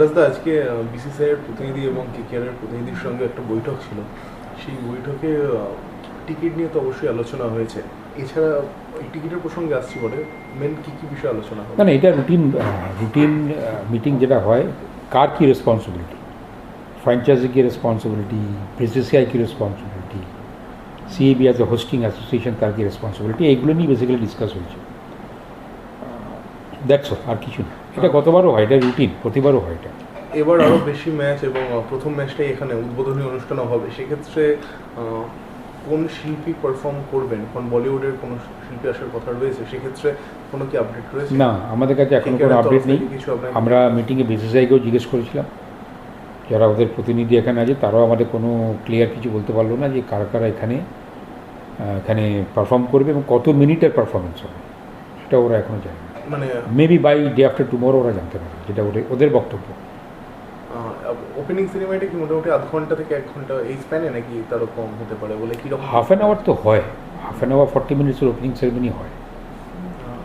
রাজদা আজকে বিসিসিআই এর প্রতিনিধি এবং কেকেআর এর প্রতিনিধির সঙ্গে একটা বৈঠক ছিল। সেই বৈঠকে টিকিট নিয়ে তো অবশ্যই আলোচনা হয়েছে। এছাড়া টিকিটের প্রসঙ্গে আসছি বলে মেন কি কি বিষয়ে আলোচনা হবে? না এটা রুটিন রুটিন মিটিং যেটা হয়, কার কি রেসপন্সিবিলিটি ফ্র্যাঞ্চাইজি কি রেসপন্সিবিলিটি বিসিসিআই কি responsibility CAB as a hosting association তার কি রেসপন্সিবিলিটি এইগুলো নিয়ে বেসিক্যালি ডিসকাস হয়েছে। দ্যাটস আর কিছু না। এটা গতবারও হয় এটা রুটিন প্রতিবারও হয় এটা। এবার আরও বেশি ম্যাচ এবং প্রথম ম্যাচটাই এখানে উদ্বোধনী অনুষ্ঠানও হবে। সেক্ষেত্রে কোন শিল্পী পারফর্ম করবেন? কোন বলিউডের কোন শিল্পী আসার কথা রয়েছে? সেক্ষেত্রে কোনো কি আপডেট রয়েছে? না আমাদের কাছে এখন কোনো আপডেট নেই। আমরা মিটিংয়ে বিসিসিআইকেও জিজ্ঞেস করেছিলাম। যারা ওদের প্রতিনিধি এখানে আছে তারাও আমাদের কোনো ক্লিয়ার কিছু বলতে পারল না যে কারা কারা এখানে এখানে পারফর্ম করবে এবং কত মিনিটের পারফরমেন্স হবে। সেটা ওরা এখনও জানে না। মানে maybe by day after tomorrow ওরা জানতে পারে যেটা ওদের ওদের বক্তব্য। ওপেনিং সিনেমাটা কি মোটামুটি আধ ঘণ্টা থেকে এক ঘণ্টা এই স্প্যানে নাকি তারও কম হতে পারে বলে কি হাফ অ্যান আওয়ার তো হয়। হাফ অ্যান আওয়ার ফর্টি মিনিটসের ওপেনিং সেরেমনি হয়।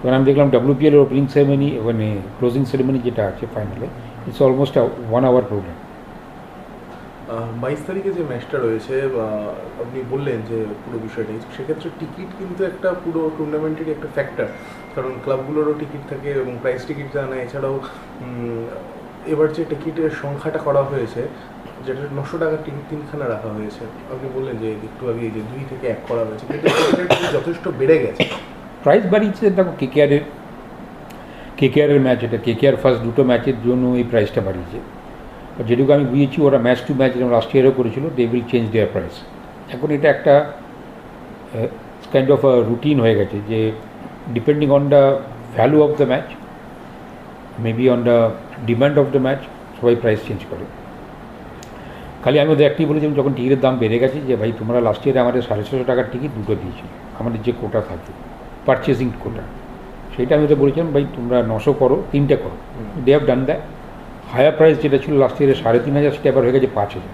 এবার আমি দেখলাম ডাব্লিউপিএল এর ওপেনিং সেরেমনি মানে ক্লোজিং সেরেমনি যেটা আছে ফাইনালে it's almost one hour programme বাইশ তারিখে যে ম্যাচটা রয়েছে আপনি বললেন যে পুরো বিষয়টাই সেক্ষেত্রে টিকিট কিন্তু একটা পুরো টুর্নামেন্টেরই একটা ফ্যাক্টর কারণ ক্লাবগুলোরও টিকিট থাকে এবং প্রাইস টিকিট জানা, এছাড়াও এবার যে টিকিটের সংখ্যাটা করা হয়েছে, যেটা নশো টাকার টিকিট তিনখানা রাখা হয়েছে। আপনি বললেন যে একটু আগে যে দুই থেকে এক করা হয়েছে, কিন্তু যথেষ্ট বেড়ে গেছে। প্রাইস বাড়িয়েছে, দেখো কেকেআরের কেকেআরের ম্যাচ এটা কেকেআর ফার্স্ট দুটো ম্যাচের জন্য এই প্রাইসটা বাড়িয়েছে। যেটুকু আমি বুঝেছি ওরা ম্যাচ টু ম্যাচ যেমন লাস্ট ইয়ারও করেছিল they will change their price এখন এটা একটা কাইন্ড অফ রুটিন হয়ে গেছে যে depending on the value of the match maybe on the demand of the match সবাই প্রাইস চেঞ্জ করে। খালি আমি ওদের একটি বলেছিলাম যখন টিকিটের দাম বেড়ে গেছে যে ভাই তোমরা লাস্ট ইয়ারে আমাদের সাড়ে ছশো টাকার টিকিট দুটো দিয়েছিল আমাদের যে কোটা থাকে পারচেসিং কোটা সেটা আমি ওদের বলেছিলাম ভাই তোমরা নশো করো তিনটে করো। They have done that higher price যেটা ছিল লাস্ট ইয়ারে সাড়ে তিন হাজার সেটা এবার হয়ে গেছে পাঁচ হাজার।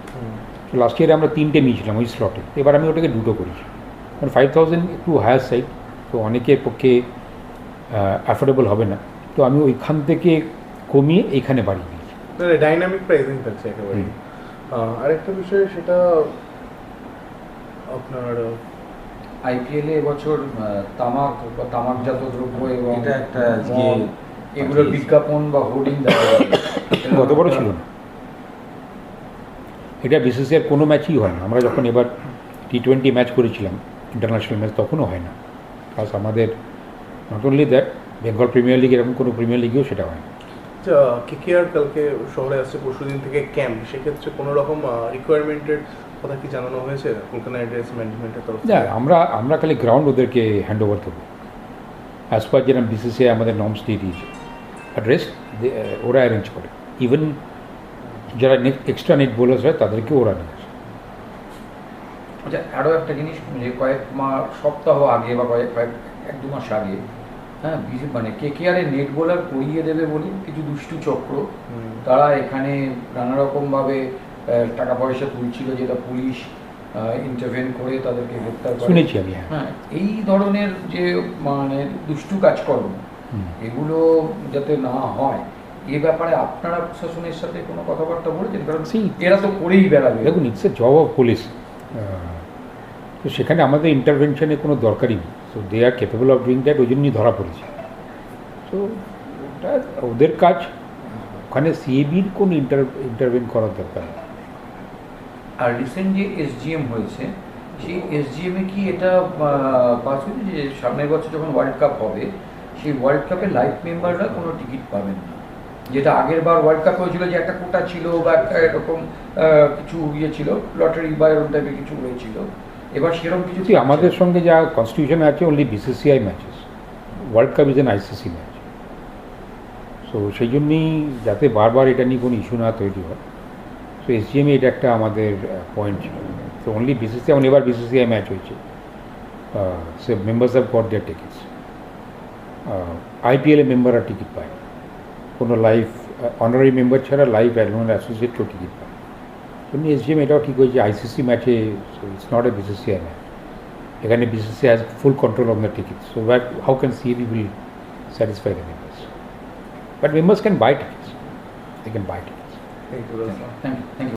তো লাস্ট ইয়ারে আমরা তিনটে নিয়েছিলাম ওই স্লটে এবার আমি ওটাকে দুটো করেছি। কারণ ফাইভ থাউজেন্ড একটু হায়ার সাইড তো অনেকের পক্ষে অ্যাফোর্ডেবল হবে না। তো আমি ওইখান থেকে কমিয়ে এইখানে বাড়িয়ে দিয়েছি। ডাইনামিক প্রাইসিং থাকছে একেবারে। আরেকটা বিষয় সেটা আপনার আইপিএল এ এবছর তামাক বা তামাকজাত দ্রব্য এবং এটা একটা এগুলোর বিজ্ঞাপন বা হোর্ডিং দেখা যাবে বড় ছিল না। এটা বিসিসিআর কোনো ম্যাচই হয় না। আমরা যখন এবার টি টোয়েন্টি ম্যাচ করেছিলাম ইন্টারন্যাশনাল ম্যাচ তখনও হয় না। প্লাস আমাদের not only that Bengal Premier League এরকম কোনো প্রিমিয়ার লিগেও সেটা হয় না। কেকেআর কালকে শহরে আসছে পরশুদিন থেকে ক্যাম্প সেক্ষেত্রে কোনো রকম রিকোয়ারমেন্টের কথা কি জানানো হয়েছে? কলকাতা নাইট রাইডার্স ম্যানেজমেন্টের তরফ থেকে? আমরা আমরা খালি গ্রাউন্ড ওদেরকে হ্যান্ড ওভার দেবো অ্যাজ পার যেরকম বিসিসিআই আমাদের নর্মস দিয়ে দিয়েছে। রেস্ট ওরা অ্যারেঞ্জ করে। ইভেন যারা নেট এক্সট্রা নেট বোলার্স হয় তাদেরকেও ওরা নিয়ে আসে। আচ্ছা আরও একটা জিনিস যে কয়েক মাস সপ্তাহ আগে বা কয়েক কয়েক এক দু মাস আগে হ্যাঁ মানে কে কে আর নেট বোলার করিয়ে দেবে বলে কিছু দুষ্টু চক্র তারা এখানে নানা রকমভাবে আহ, টাকা পয়সা তুলছিল যেটা পুলিশ ইন্টারভেন করে তাদেরকে গ্রেপ্তার করে। শুনেছি আমি হ্যাঁ। হ্যাঁ এই ধরনের যে মানে দুষ্টু কাজকর্ম হুম। এগুলো যাতে না হয় এ ব্যাপারে আপনারা প্রশাসনের সাথে কোনো কথাবার্তা বলেছেন? কারণ এরা তো করেই বেড়াবে। দেখুন it's a job of police তো সেখানে আমাদের ইন্টারভেনশনের কোনো দরকারই নেই। So they are capable of doing that ওই জন্যই ধরা পড়েছে। তো ওটা ওদের কাজ। ওখানে সিএবির কোনো ইন্টার ইন্টারভেন করার দরকার নেই। আর রিসেন্ট যে এসজিএম হয়েছে সেই এসজিএম কি এটা পাস যে সামনের বছর যখন ওয়ার্ল্ড কাপ হবে সেই ওয়ার্ল্ড কাপে লাইফ মেম্বাররা কোনো টিকিট পাবেন না। যেটা আগের বার ওয়ার্ল্ড কাপ হয়েছিল যে একটা কোটা ছিল বা একটা এরকম কিছু ইয়ে ছিল লটারি বা এরকম টাইপের কিছু হয়েছিল। এবার সেরকম কিছু আমাদের সঙ্গে যা কনস্টিটিউশন আছে only BCCI matches world cup is an ICC match so সেই জন্যই যাতে বারবার এটা নিয়ে কোনো ইস্যু না তৈরি হয়। সো এসজিএমে এটা একটা আমাদের পয়েন্ট ছিল। তো অনলি বিসিসিআই এবার বিসিসিআই ম্যাচ হয়েছে। সে members have got their tickets আইপিএলে মেম্বাররা টিকিট পায় কোনো লাইভ অনারারি মেম্বার ছাড়া লাইভ অ্যাসোসিয়েট কেউ টিকিট পায় এমনি এসজিএম এটাও ঠিক হয়েছে আইসিসি ম্যাচে it's not a BCCI match এখানে BCC has full control of the ticket so that how can CAB will satisfy the members but members can buy tickets they can buy tickets thank you thank you thank you